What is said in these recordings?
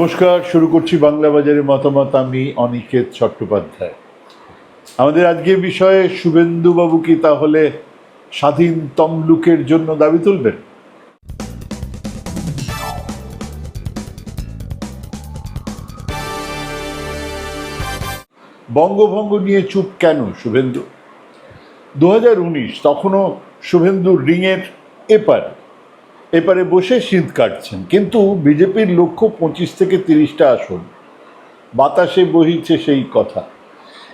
নমস্কার, শুরু করছি বাংলা বাজারের মতামত। আমি অনিকেত চট্টোপাধ্যায়। আমাদের আজকের বিষয়ে শুভেন্দুবাবু কি তাহলে স্বাধীন তমলুকের জন্য দাবি তুলবেন? বঙ্গভঙ্গ নিয়ে চুপ কেন শুভেন্দু? দু হাজার উনিশ তখনও শুভেন্দু রিংয়ের এপার। এপারে বসে শীত কাটছেন। কিন্তু বিজেপির লক্ষ্য পঁচিশ থেকে তিরিশটা আসন। বাতাসে বহিছে সেই কথা।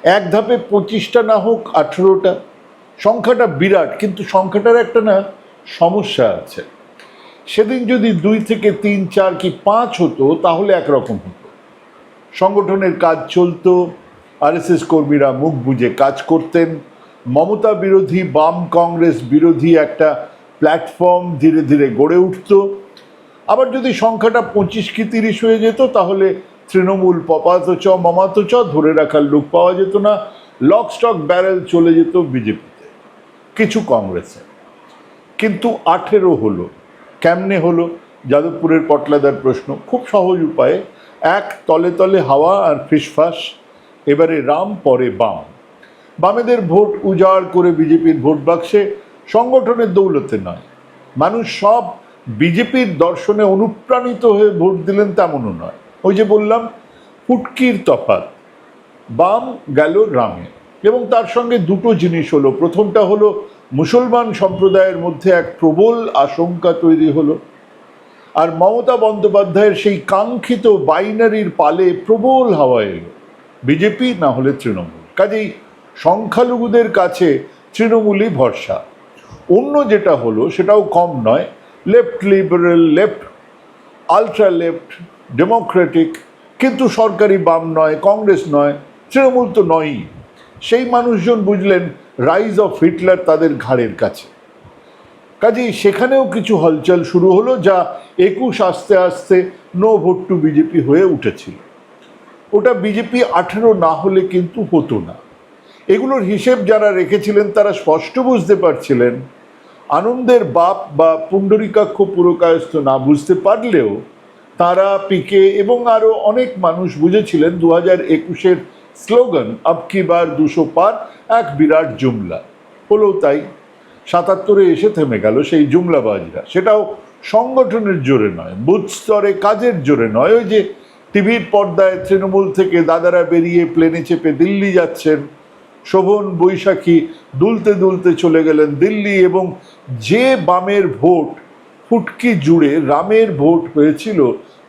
এক ধাপে পঁচিশটা না হোক আঠেরোটা। সংখ্যাটা বিরাট, কিন্তু সংখ্যাটার একটা না সমস্যা আছে। সেদিন যদি দুই থেকে তিন, চার কি পাঁচ হতো, তাহলে একরকম হতো। সংগঠনের কাজ চলতো, আরএসএস কর্মীরা মুখ বুজে কাজ করতেন। মমতা বিরোধী, বাম কংগ্রেস বিরোধী একটা প্ল্যাটফর্ম ধীরে ধীরে গড়ে উঠত। আবার যদি সংখ্যাটা পঁচিশ কি তিরিশ হয়ে যেত, তাহলে তৃণমূল পপাত চ, মমাত চ, ধরে রাখার লোক পাওয়া যেত না। লক স্টক ব্যারেল চলে যেত বিজেপিতে, কিছু কংগ্রেসে। কিন্তু আঠেরো হলো। কেমনে হলো? যাদবপুরের পটলাদার প্রশ্ন, খুব সহজ উপায়ে। এক, তলে তলে হাওয়া আর ফিসফাস এবারে রাম, পরে বাম। বামেদের ভোট উজাড় করে বিজেপির ভোট বাক্সে সংগঠনের দৌলতে নয়। মানুষ সব বিজেপির দর্শনে অনুপ্রাণিত হয়ে ভোট দিলেন তেমনও নয়। ওই যে বললাম, ফুটকির তফাৎ। বাম গেল রামে। এবং তার সঙ্গে দুটো জিনিস হলো। প্রথমটা হলো, মুসলমান সম্প্রদায়ের মধ্যে এক প্রবল আশঙ্কা তৈরি হলো। আর মমতা বন্দ্যোপাধ্যায়ের সেই কাঙ্ক্ষিত বাইনারির পালে প্রবল হাওয়া এলো। বিজেপি না হলে তৃণমূল। কাজেই সংখ্যালঘুদের কাছে তৃণমূলই ভরসা। অন্য যেটা হলো সেটাও কম নয়। Left liberal left ultra left democratic কিন্তু সরকারি বাম নয়, কংগ্রেস নয়, তৃণমূল তো নয়ই। সেই মানুষজন বুঝলেন রাইজ অফ হিটলার তাদের ঘাড়ের কাছে। কাজেই সেখানেও কিছু হলচল শুরু হলো যা একুশ আস্তে আস্তে নো ভোট টু বিজেপি হয়ে উঠেছিল। ওটা বিজেপি আঠেরো না হলে কিন্তু হতো না। এগুলোর হিসেব যারা রেখেছিলেন তারা স্পষ্ট বুঝতে পারছিলেন আনন্দের বাপ বা পুণ্ডরিকাক্ষ পুরকায়স্থ না বুঝতে পারলেও তারা, পিকে এবং আরও অনেক মানুষ বুঝেছিলেন দু হাজার একুশের স্লোগান, আব কি বার দুশো পার, এক বিরাট জুমলা। হলো তাই, সাতাত্তরে এসে থেমে গেল সেই জুমলাবাজরা। সেটাও সংগঠনের জোরে নয়, বুথ স্তরে কাজের জোরে নয়, ওই যে টিভির পর্দায় তৃণমূল থেকে দাদারা বেরিয়ে প্লেনে চেপে দিল্লি যাচ্ছেন। শোভন বৈশাখী দুলতে দুলতে চলে গেলেন দিল্লি এবং যে বামের ভোট ফুটকি জুড়ে রামের ভোট হয়েছিল,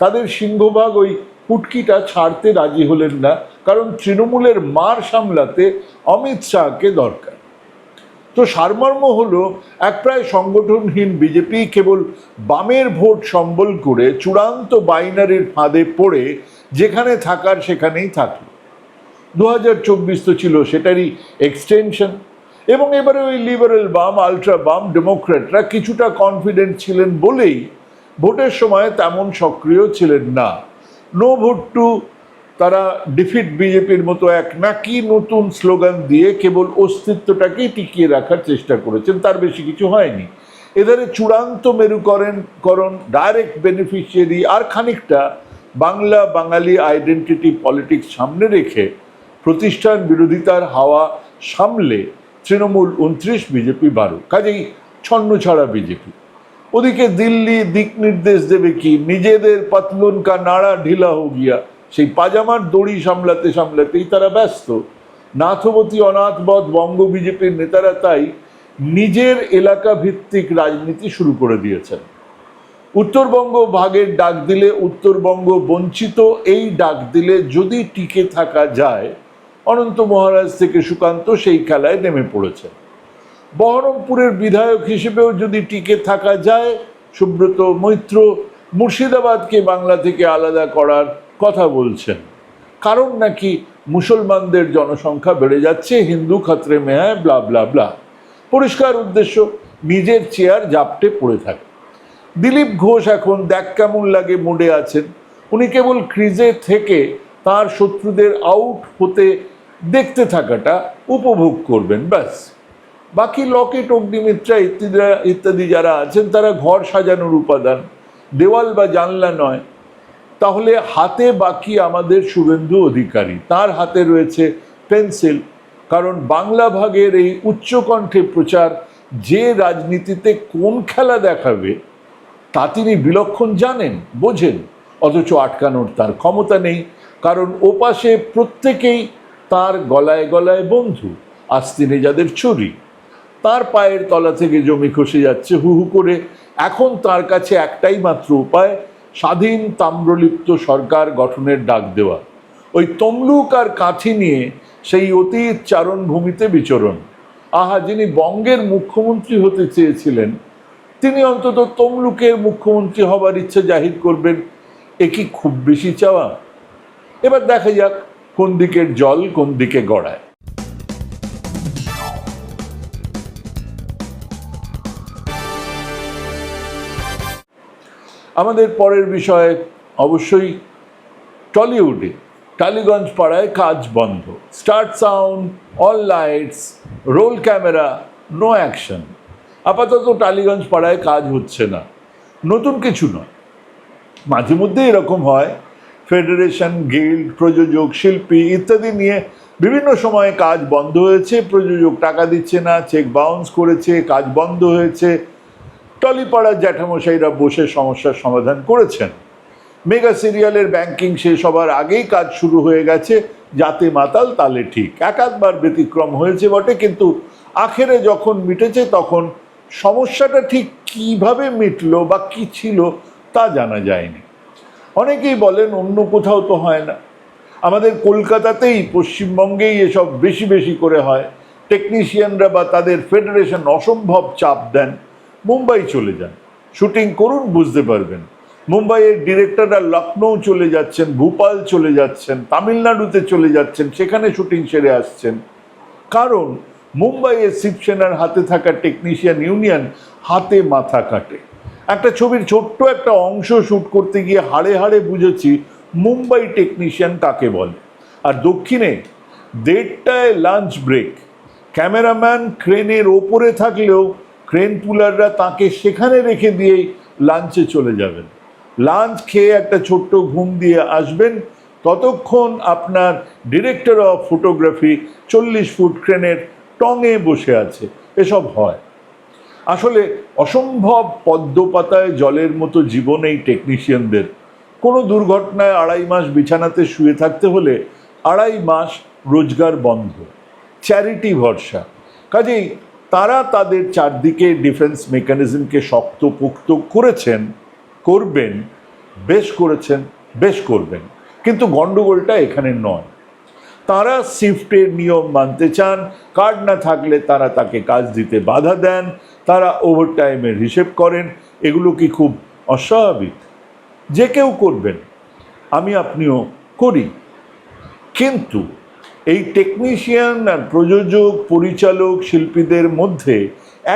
তাদের সিংহভাগ ওই ফুটকিটা ছাড়তে রাজি হলেন না কারণ তৃণমূলের মার সামলাতে অমিত শাহকে দরকার। তো সারমর্ম হলো, এক প্রায় সংগঠনহীন বিজেপি কেবল বামের ভোট সম্বল করে চূড়ান্ত বাইনারির ফাঁদে পড়ে যেখানে থাকার সেখানেই থাকল। দু তো ছিল, সেটারই এক্সটেনশন এবং এবারে ওই লিবারেল বাম আলট্রা বাম ডেমোক্রেটরা কিছুটা কনফিডেন্ট ছিলেন বলেই ভোটের সময় তেমন সক্রিয় ছিলেন না। নো ভোট টু তারা ডিফিট বিজেপির মতো এক নাকি নতুন স্লোগান দিয়ে কেবল অস্তিত্বটাকেই টিকিয়ে রাখার চেষ্টা করেছেন, তার বেশি কিছু হয়নি। এধারে চূড়ান্ত মেরুকরণ করণ ডাইরেক্ট বেনিফিশিয়ারি আর খানিকটা বাংলা বাঙালি আইডেন্টিটি পলিটিক্স সামনে রেখে প্রতিষ্ঠান বিরোধিতার হাওয়া সামলে তৃণমূল উনত্রিশ বিজেপি বারো কাজেই ছন্ন ছাড়া বিজেপি। ওদিকে দিল্লি দিক নির্দেশ দেবে কি? নিজেদের পাতলুন কা নাড়া ঢিলা হো গিয়া। সেই পাজামার দড়ি সামলাতে সামলাতেই তারা ব্যস্ত। নাথবতী অনাথবধ বঙ্গ বিজেপির নেতারা তাই নিজের এলাকা ভিত্তিক রাজনীতি শুরু করে দিয়েছেন। উত্তরবঙ্গ ভাগের ডাক দিলে উত্তরবঙ্গ বঞ্চিত, এই ডাক দিলে যদি টিকে থাকা যায় অনন্ত মহারাজ থেকে সুকান্ত সেই খেলায় নেমে পড়েছেন। বহরমপুরের বিধায়ক হিসেবেও যদি টিকে থাকা যায়, সুব্রত মৈত্র মুর্শিদাবাদকে বাংলা থেকে আলাদা করার কথা বলছেন। কারণ নাকি মুসলমানদের জনসংখ্যা বেড়ে যাচ্ছে, হিন্দু খাতরে মেহায় ব্লা ব্লা ব্লা পরিষ্কার উদ্দেশ্য, নিজের চেয়ার জাপটে পড়ে থাকে। দিলীপ ঘোষ এখন দেখ কেমন লাগে মোডে আছেন। উনি কেবল ক্রিজে থেকে তার শত্রুদের আউট হতে দেখতে থাকাটা উপভোগ করবেন, ব্যাস। বাকি লকেট, অগ্নিমিত্রা ইত্যাদি ইত্যাদি যারা আছেন, তারা ঘর সাজানোর উপাদান। দেওয়াল বা জানলা নয়। তাহলে হাতে বাকি আমাদের শুভেন্দু অধিকারী। তার হাতে রয়েছে পেন্সিল। কারণ বাংলা ভাগের এই উচ্চকণ্ঠে প্রচার যে রাজনীতিতে কোন খেলা দেখাবে, তা তিনি বিলক্ষণ জানেন, বোঝেন। অথচ আটকানোর তার ক্ষমতা নেই। কারণ ওপাশে প্রত্যেকেই তার গলায় গলায় বন্ধু, আস্তিনে যাদের চুরি। তার পায়ের তলা থেকে জমি খসে যাচ্ছে হু হু করে। এখন তার কাছে একটাই মাত্র উপায়, স্বাধীন তাম্রলিপ্ত সরকার গঠনের ডাক দেওয়া। ওই তমলুক আর কাঠি নিয়ে সেই অতীত চারণভূমিতে বিচরণ। আহা, যিনি বঙ্গের মুখ্যমন্ত্রী হতে চেয়েছিলেন, তিনি অন্তত তমলুকের মুখ্যমন্ত্রী হবার ইচ্ছে জাহির করবেন, এ কি খুব বেশি চাওয়া? এবার দেখা যাক কোন দিকের জল, কোন দিকে গড়ায়। আমাদের পরের বিষয় অবশ্যই টলিউডে, টালিগঞ্জ পাড়ায় কাজ বন্ধ। Start sound, all lights, roll camera, no action. আপাতত টালিগঞ্জ পাড়ায় কাজ হচ্ছে না। নতুন কিছু নয়। মাঝে মধ্যে এরকম হয়। ফেডারেশন গিল্ড প্রযোজক শিল্পী ইত্যাদি নিয়ে বিভিন্ন সময়ে কাজ বন্ধ হয়েছে। প্রযোজক টাকা দিচ্ছে না চেক বাউন্স করেছে, কাজ বন্ধ হয়েছে। টলিপাড়ার জ্যাঠামশাইরা বসে সমস্যার সমাধান করেছেন। মেগা সিরিয়ালের ব্যাংকিং শেষ হবার আগেই কাজ শুরু হয়ে গেছে। যাতে মাতাল তালে ঠিক। একাধবার ব্যতিক্রম হয়েছে বটে, কিন্তু আখেরে যখন মিটেছে তখন সমস্যাটা ঠিক কীভাবে মিটলো বা কি ছিল তা জানা যায়নি। অনেকেই বলেন অন্য কোথাও তো হয় না। আমাদের কলকাতাতেই, পশ্চিমবঙ্গেই এসব বেশি বেশি করে হয়। টেকনিশিয়ানরা বা তাদের ফেডারেশন অসম্ভব চাপ দেন। মুম্বাই চলে যান। শুটিং করুন, বুঝতে পারবেন। মুম্বাইয়ের ডিরেক্টররা লখনৌ চলে যাচ্ছেন, ভোপাল চলে যাচ্ছেন, তামিলনাড়ুতে চলে যাচ্ছেন, সেখানে শুটিং সেরে আসছেন। কারণ, মুম্বাইয়ের শিবসেনার হাতে থাকা টেকনিশিয়ান ইউনিয়ন হাতে মাথা কাটে। একটা ছবির ছোট্ট একটা অংশ শ্যুট করতে গিয়ে হাড়ে হাড়ে বুঝেছি মুম্বাই টেকনিশিয়ান কাকে বলে। আর দক্ষিণে দেড়টায় লাঞ্চ ব্রেক ক্যামেরাম্যান ক্রেনের ওপরে থাকলেও ক্রেন পুলাররা তাকে সেখানে রেখে দিয়েই লাঞ্চে চলে যাবেন। লাঞ্চ খেয়ে একটা ছোট্ট ঘুম দিয়ে আসবেন। ততক্ষণ আপনার ডিরেক্টর অফ ফটোগ্রাফি চল্লিশ ফুট ক্রেনের টঙে বসে আছে। এসব হয়। আসলে অসম্ভব পদ্মপাতায় জলের মতো জীবন এই টেকনিশিয়ানদের কোনো দুর্ঘটনায় আড়াই মাস বিছানাতে শুয়ে থাকতে হলে আড়াই মাস রোজগার বন্ধ চ্যারিটি ভরসা। কাজেই তারা তাদের চারদিকে ডিফেন্স মেকানিজমকে শক্তপোক্ত করেছেন, করবেন, বেশ করেছেন, বেশ করবেন। কিন্তু গণ্ডগোলটা এখানে নয়। তারা শিফটের নিয়ম মানতে চান কার্ড না থাকলে তারা তাকে কাজ দিতে বাধা দেন তারা ওভারটাইমের হিসেব করেন, এগুলো কি খুব অস্বাভাবিক? যে কেউ করবেন, আমি আপনিও করি। কিন্তু এই টেকনিশিয়ান আর প্রযোজক, পরিচালক, শিল্পীদের মধ্যে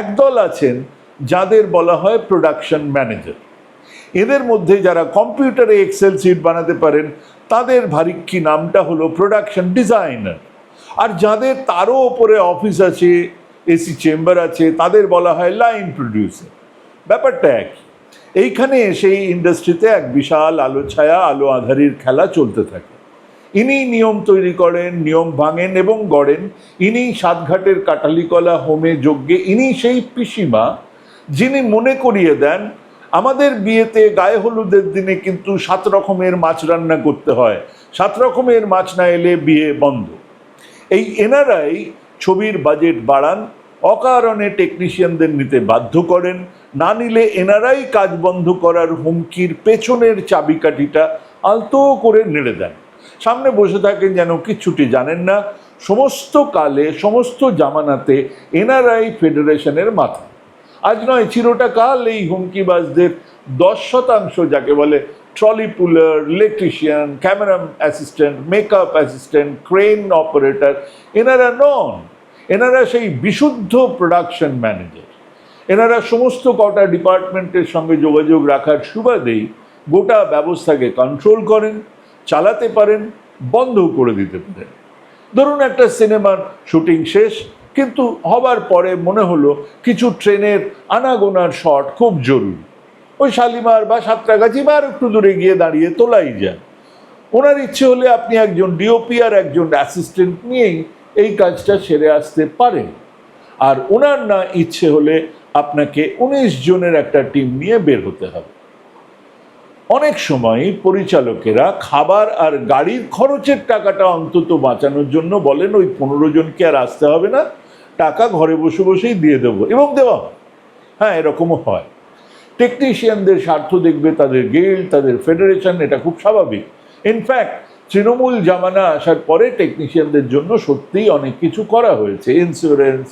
একদল আছেন যাদের বলা হয় প্রোডাকশন ম্যানেজার এদের মধ্যে যারা কম্পিউটারে এক্সেল সিট বানাতে পারেন, তাদের ভারিক্কি নামটা হলো প্রোডাকশন ডিজাইনার আর যাদের তারও ওপরে অফিস আছে এসি চেম্বার আছে, তাদের বলা হয় লাইন প্রডিউসার। ব্যাপারটা একই। এইখানে সেই ইন্ডাস্ট্রিতে এক বিশাল আলো ছায়া, আলো আধারির খেলা চলতে থাকে। ইনি নিয়ম তৈরি করেন, নিয়ম ভাঙেন এবং গড়েন। ইনি সাতঘাটের কাটালিকলা হোমে যজ্ঞে ইনি সেই পিসিমা যিনি মনে করিয়ে দেন, আমাদের বিয়েতে গায়ে হলুদের দিনে কিন্তু সাত রকমের মাছ রান্না করতে হয়। সাত রকমের মাছ না এলে বিয়ে বন্ধ। এই এনারাই ছবির বাজেট বাড়ান, অকারণে টেকনিশিয়ানদের নিতে বাধ্য করেন, না নিলে এনারাই কাজ বন্ধ করার হুমকির পেছনের চাবিকাঠিটা আলতো করে নেড়ে দেন। সামনে বসে থাকেন যেন কিচ্ছুটি জানেন না, সমস্ত কালে, সমস্ত জামানাতে এনারাই ফেডারেশনের মাথা। আজ নয়, চিরটা কাল এই হুমকিবাজদের দশ শতাংশ, যাকে বলে trolley puller electrician camera assistant makeup assistant crane operator এনারা নন। এনারা সেই বিশুদ্ধ প্রোডাকশন ম্যানেজার এনারা সমস্ত কটা ডিপার্টমেন্টের সঙ্গে যোগাযোগ রাখার সুবাদেই গোটা ব্যবস্থাকে কন্ট্রোল করেন, চালাতে পারেন বন্ধ করে দিতে পারেন। ধরুন একটা সিনেমার শুটিং শেষ, কিন্তু হবার পরে মনে হলো কিছু ট্রেনের আনাগোনার শট খুব জরুরি। ওই শালিমার বা সাঁতরাগাছি বা আর একটু দূরে গিয়ে দাঁড়িয়ে তোলাই যান ওনার ইচ্ছে হলে আপনি একজন ডিওপি আর একজন অ্যাসিস্ট্যান্ট নিয়েই এই কাজটা সেরে আসতে পারেন। আর ওনার না ইচ্ছে হলে আপনাকে উনিশ জনের একটা টিম নিয়ে বের হতে হবে। অনেক সময় পরিচালকেরা খাবার আর গাড়ির খরচের টাকাটা অন্তত বাঁচানোর জন্য বলেন, ওই পনেরো জনকে আর আসতে হবে না, টাকা ঘরে বসে বসেই দিয়ে দেবো। এবং দেওয়া হয়। হ্যাঁ এরকমও হয়। টেকনিশিয়ানদের স্বার্থ দেখবে, তাদের গিল্ড তাদের ফেডারেশন এটা খুব স্বাভাবিক। ইনফ্যাক্ট তৃণমূল জামানা আসার পরে টেকনিশিয়ানদের জন্য সত্যিই অনেক কিছু করা হয়েছে ইন্স্যুরেন্স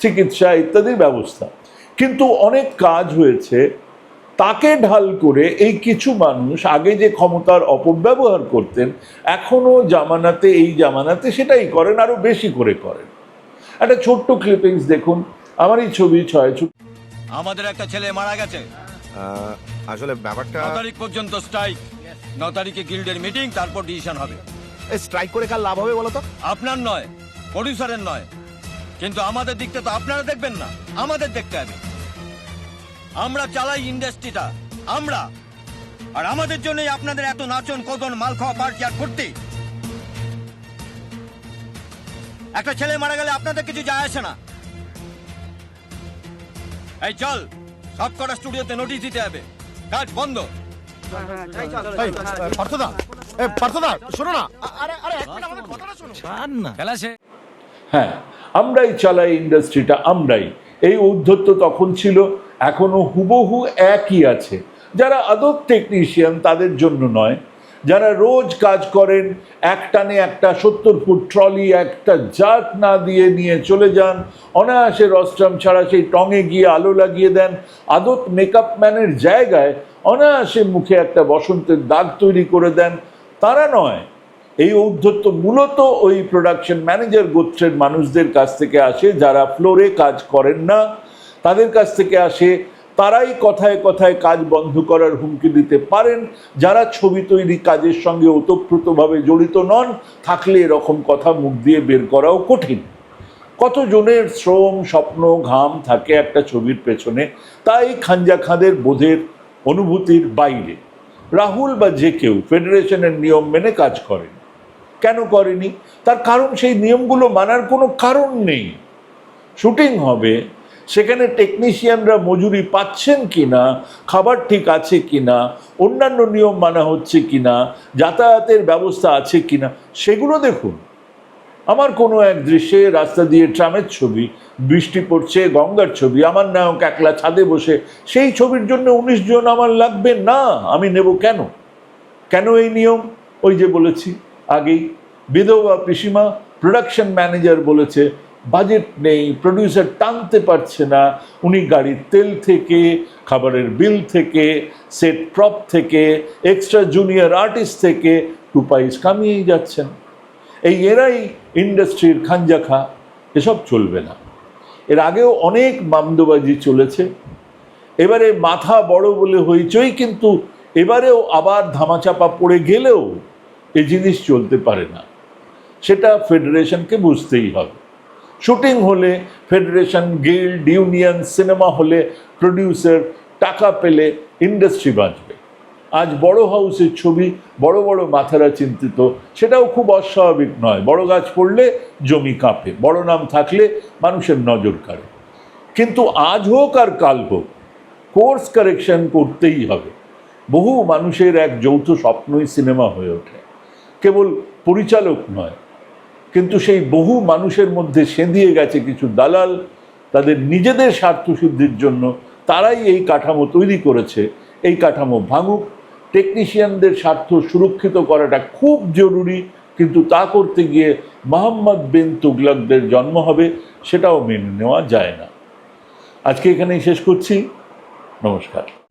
চিকিৎসা ইত্যাদির ব্যবস্থা। কিন্তু অনেক কাজ হয়েছে, তাকে ঢাল করে এই কিছু মানুষ আগে যে ক্ষমতার অপব্যবহার করতেন, এখনও জামানাতে, এই জামানাতে সেটাই করেন, আরও বেশি করে করেন। একটা ছোট্ট ক্লিপিংস দেখুন, আমারই ছবি ছয় আমাদের একটা ছেলে মারা গেছে। আসলে ব্যাপারটা ন তারিখ পর্যন্ত স্ট্রাইক ন তারিখে গিল্ডের মিটিং তারপর ডিসিশন হবে। স্ট্রাইক করে কার লাভ হবে বলো তো আপনার নয় প্রডিউসারের নয়। কিন্তু আমাদের দিকটা তো আপনারা দেখবেন না আমাদের দেখতে হবে। আমরা চালাই ইন্ডাস্ট্রিটা আমরা। আর আমাদের জন্যই আপনাদের এত নাচন কদন মাল খাওয়া পার চার করতে একটা ছেলে মারা গেলে আপনাদের কিছু যায় আসে না। এই চল। সব কটা স্টুডিওতে নোটিশ দিতে হবে। কাজ বন্ধ। পার্থদা এ, পার্থদা শোনো না আরে আরে এক মিনিট আমাদের কথাটা শোনো। খেলা সে হ্যাঁ আমরাই চালাই ইন্ডাস্ট্রিটা আমরাই। এই উদ্ধত্ত তখন ছিল এখনও হুবহু একই আছে। যারা আদব টেকনিশিয়ান তাদের জন্য নয় যারা রোজ কাজ করেন এক টানে একটা সত্তর ফুট ট্রলি, একটা জাত না দিয়ে নিয়ে চলে যান, অনায়াসে রস্ট্রাম ছাড়া সেই টঙে গিয়ে আলো লাগিয়ে দেন, আদত মেকআপ ম্যানের জায়গায় অনায়াসে মুখে একটা বসন্তের দাগ তৈরি করে দেন। তারা নয়, এই ঔদ্ধত্য মূলত ওই প্রোডাকশন ম্যানেজার গোত্রের মানুষদের কাছ থেকে আসে, যারা ফ্লোরে কাজ করেন না, তাদের কাছ থেকে আসে তারাই কথায় কথায় কাজ বন্ধ করার হুমকি দিতে পারেন। যারা ছবি তৈরি কাজের সঙ্গে ওতপ্রোতভাবে জড়িত নন, থাকলে এরকম কথা মুখ দিয়ে বের করাও কঠিন। কতজনের শ্রম, স্বপ্ন, ঘাম থাকে একটা ছবির পেছনে, তাই খাঞ্জা খাঁদের বোধের অনুভূতির বাইরে। রাহুল বা যে কেউ ফেডারেশনের নিয়ম মেনে কাজ করেন। কেন করেনি? তার কারণ সেই নিয়মগুলো মানার কোনো কারণ নেই। শুটিং হবে সেখানে টেকনিশিয়ানরা মজুরি পাচ্ছেন কিনা, খাবার ঠিক আছে কিনা, অন্যান্য নিয়ম মানা হচ্ছে কিনা, যাতায়াতের ব্যবস্থা আছে কিনা, সেগুলো দেখুন। আমার কোনো এক দৃশ্যে রাস্তা দিয়ে ট্রামের ছবি, বৃষ্টি পড়ছে, গঙ্গার ছবি, আমার নায়ক একলা ছাদে বসে, সেই ছবির জন্য উনিশ জন আমার লাগবে না, আমি নেব কেন? কেন এই নিয়ম? ওই যে বলেছি আগেই, বিধবা পিসিমা প্রোডাকশন ম্যানেজার বলেছে বাজেট নেই প্রডিউসার টানতে পারছে না, উনি গাড়ির তেল থেকে, খাবারের বিল থেকে সেট প্রপ থেকে এক্সট্রা জুনিয়র আর্টিস্ট থেকে টু পাইস কামিয়েই যাচ্ছেন। এই এরাই ইন্ডাস্ট্রির খাঞ্জাখা এসব চলবে না। এর আগেও অনেক মামদোবাজি চলেছে। এবারে মাথা বড় বলে হইচই, কিন্তু এবারেও আবার ধামাচাপা পড়ে গেলেও এ জিনিস চলতে পারে না। সেটা ফেডারেশনকে বুঝতেই হবে। শুটিং হলে ফেডারেশন, গিল্ড, ইউনিয়ন, সিনেমা হলে প্রডিউসার, টাকা পেলে ইন্ডাস্ট্রি বাঁচবে। আজ বড় হাউসের ছবি, বড় বড় মাথারা চিন্তিত, সেটাও খুব অস্বাভাবিক নয়। বড় গাছ পড়লে জমি কাঁপে, বড় নাম থাকলে মানুষের নজর কাড়ে। কিন্তু আজ হোক আর কাল হোক, কোর্স কারেকশন করতেই হবে। বহু মানুষের এক যৌথ স্বপ্নই সিনেমা হয়ে ওঠে। কেবল পরিচালক নয় কিন্তু সেই বহু মানুষের মধ্যে সেঁধিয়ে গেছে কিছু দালাল, তাদের নিজেদের স্বার্থসিদ্ধির জন্য তারাই এই কাঠামো তৈরি করেছে, এই কাঠামো ভাঙুক। টেকনিশিয়ানদের স্বার্থ সুরক্ষিত করাটা খুব জরুরি, কিন্তু তা করতে গিয়ে মোহাম্মদ বিন তুগলকদের জন্ম হবে সেটাও মেনে নেওয়া যায় না। আজকে এখানেই শেষ করছি। নমস্কার।